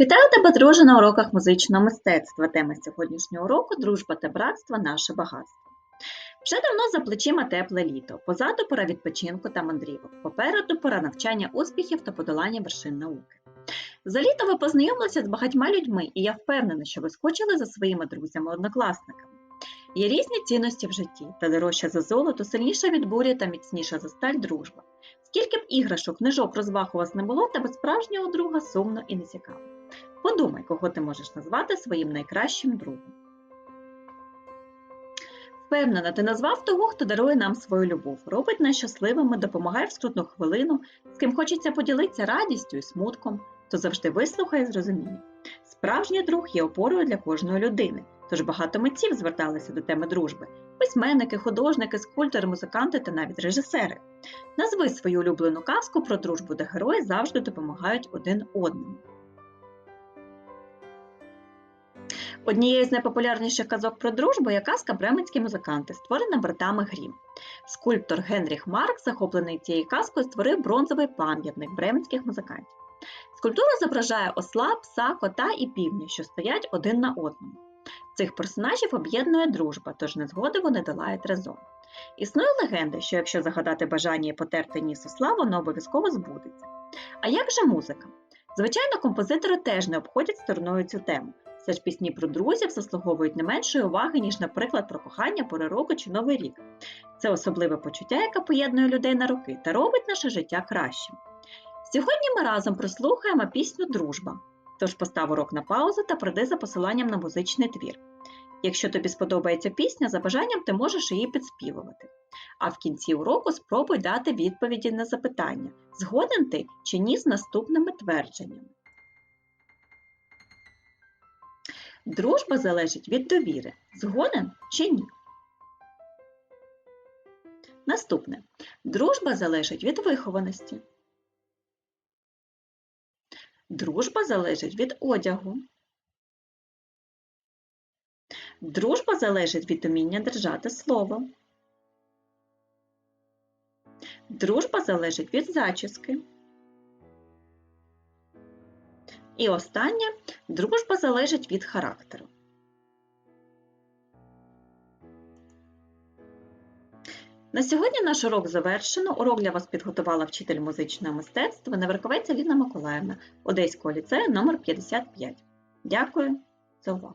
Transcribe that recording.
Вітаю тебе, друже, на уроках музичного мистецтва. Тема сьогоднішнього уроку дружба та братство наше багатство. Вже давно за плечима тепле літо, позаду пора відпочинку та мандрівок, попереду пора навчання успіхів та подолання вершин науки. За літо ви познайомилися з багатьма людьми, і я впевнена, що ви скучили за своїми друзями-однокласниками. Є різні цінності в житті, та дорожча за золото, сильніша від бурі та міцніша за сталь дружба. Скільки б іграшок, книжок, розваг у вас не було, та без справжнього друга сумно і нецікаво. Подумай, кого ти можеш назвати своїм найкращим другом. Впевнена, ти назвав того, хто дарує нам свою любов, робить нас щасливими, допомагає в скрутну хвилину, з ким хочеться поділитися радістю і смутком, хто завжди вислухає і зрозуміє. Справжній друг є опорою для кожної людини, тож багато митців зверталися до теми дружби: письменники, художники, скульптори, музиканти та навіть режисери. Назви свою улюблену казку про дружбу, де герої завжди допомагають один одному. Однією з найпопулярніших казок про дружбу є казка Бременські музиканти, створена братами Грім. Скульптор Генріх Марк, захоплений цією казкою, створив бронзовий пам'ятник бременських музикантів. Скульптура зображає осла, пса, кота і півня, що стоять один на одному. Цих персонажів об'єднує дружба, тож не згоди вони долають разом. Існує легенда, що якщо загадати бажання і потерти ніс осла, воно обов'язково збудеться. А як же музика? Звичайно, композитори теж не обходять стороною цю тему. Все ж пісні про друзів заслуговують не меншої уваги, ніж, наприклад, про кохання, пори року чи Новий рік. Це особливе почуття, яке поєднує людей на роки та робить наше життя кращим. Сьогодні ми разом прослухаємо пісню Дружба. Тож постав урок на паузу та прийди за посиланням на музичний твір. Якщо тобі сподобається пісня, за бажанням ти можеш її підспівувати. А в кінці уроку спробуй дати відповіді на запитання, згоден ти чи ні з наступними твердженнями. Дружба залежить від довіри. Згоден чи ні? Наступне. Дружба залежить від вихованості. Дружба залежить від одягу. Дружба залежить від уміння держати слово. Дружба залежить від зачіски. І останнє дружба залежить від характеру. На сьогодні наш урок завершено. Урок для вас підготувала вчитель музичного мистецтва Неверковець Аліна Миколаївна Одеського ліцею номер 55. Дякую за увагу!